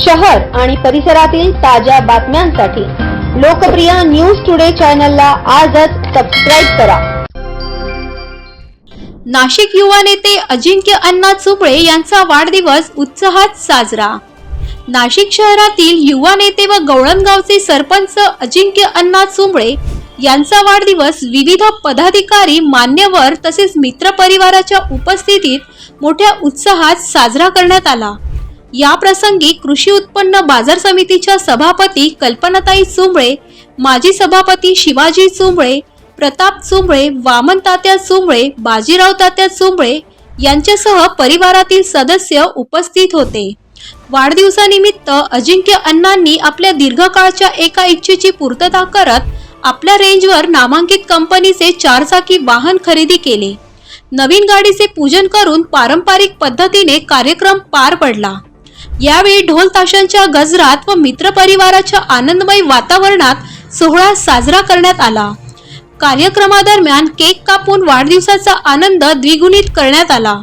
शहर आणि परिसरातील ताज्या बातम्यांसाठी लोकप्रिय न्यूज टुडे चॅनलला आजच सबस्क्राईब करा. नाशिक युवा नेते अजिंक्य अण्णा चुबळे यांचा वाढदिवस उत्साहात साजरा. नाशिक शहरातील युवा नेते व गवळणगावचे सरपंच अजिंक्य अण्णा चुंबळे यांचा वाढदिवस विविध पदाधिकारी मान्यवर तसेच मित्र परिवाराच्या उपस्थितीत मोठ्या उत्साहात साजरा करण्यात आला. या प्रसंगी कृषी उत्पन्न बाजार समितीच्या सभापती कल्पनाताई चुंबळे माजी सभापती शिवाजी चुंबळे प्रताप चुंबळे वामन तात्या चुंबळे बाजीराव तात्या चुंबळे यांच्यासह परिवारातील सदस्य उपस्थित होते. वाढदिवसानिमित्त अजिंक्य अण्णांनी आपल्या दीर्घकाळच्या एका इच्छेची पूर्तता करत आपल्या रेंजवर नामांकित कंपनीचे चारचाकी वाहन खरेदी केले. नवीन गाडीचे पूजन करून पारंपरिक पद्धतीने कार्यक्रम पार पडला. यावेळी ढोल ताशांच्या गजरात व मित्रपरिवाराच्या आनंदमय वातावरणात सोहळा साजरा करण्यात आला. कार्यक्रमादरम्यान केक कापून वाढदिवसाचा आनंद द्विगुणित करण्यात आला.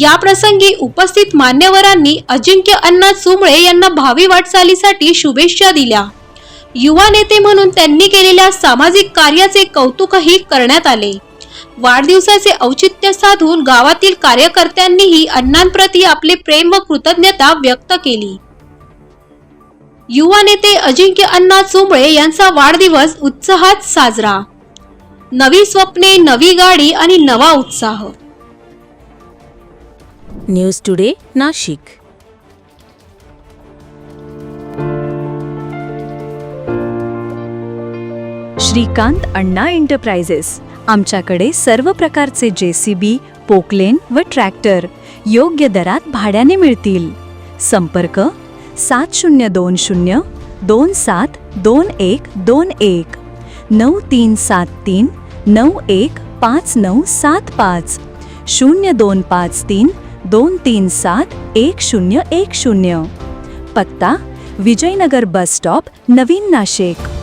या प्रसंगी उपस्थित मान्यवरांनी अजिंक्य अण्णा चुमळे यांना भावी वाटचालीसाठी शुभेच्छा दिल्या. युवा नेते म्हणून त्यांनी केलेल्या सामाजिक कार्याचे कौतुकही करण्यात आले. वाढदिवसाचे औचित्य साधून गावातील कार्यकर्त्यांनीही अण्णांप्रती आपले प्रेम व कृतज्ञता व्यक्त केली. युवा नेते अजिंक्य अण्णा चुंबळे यांचा वाढदिवस उत्साहात साजरा. नवी स्वप्ने नवी गाडी आणि नवा उत्साह. News today Nashik. Shrikant Anna enterprises आमच्याकडे सर्व प्रकारचे जे सी बी पोकलेन व ट्रॅक्टर योग्य दरात भाड्याने मिळतील. संपर्क सात शून्य दोन शून्य दोन सात दोन एक दोन एक. नऊ तीन सात तीन नऊ एक पाच नऊ सात पाच. शून्य दोन पाच तीन दोन तीन सात एक शून्य एक शून्य. पत्ता विजयनगर बस स्टॉप नवीन नाशिक.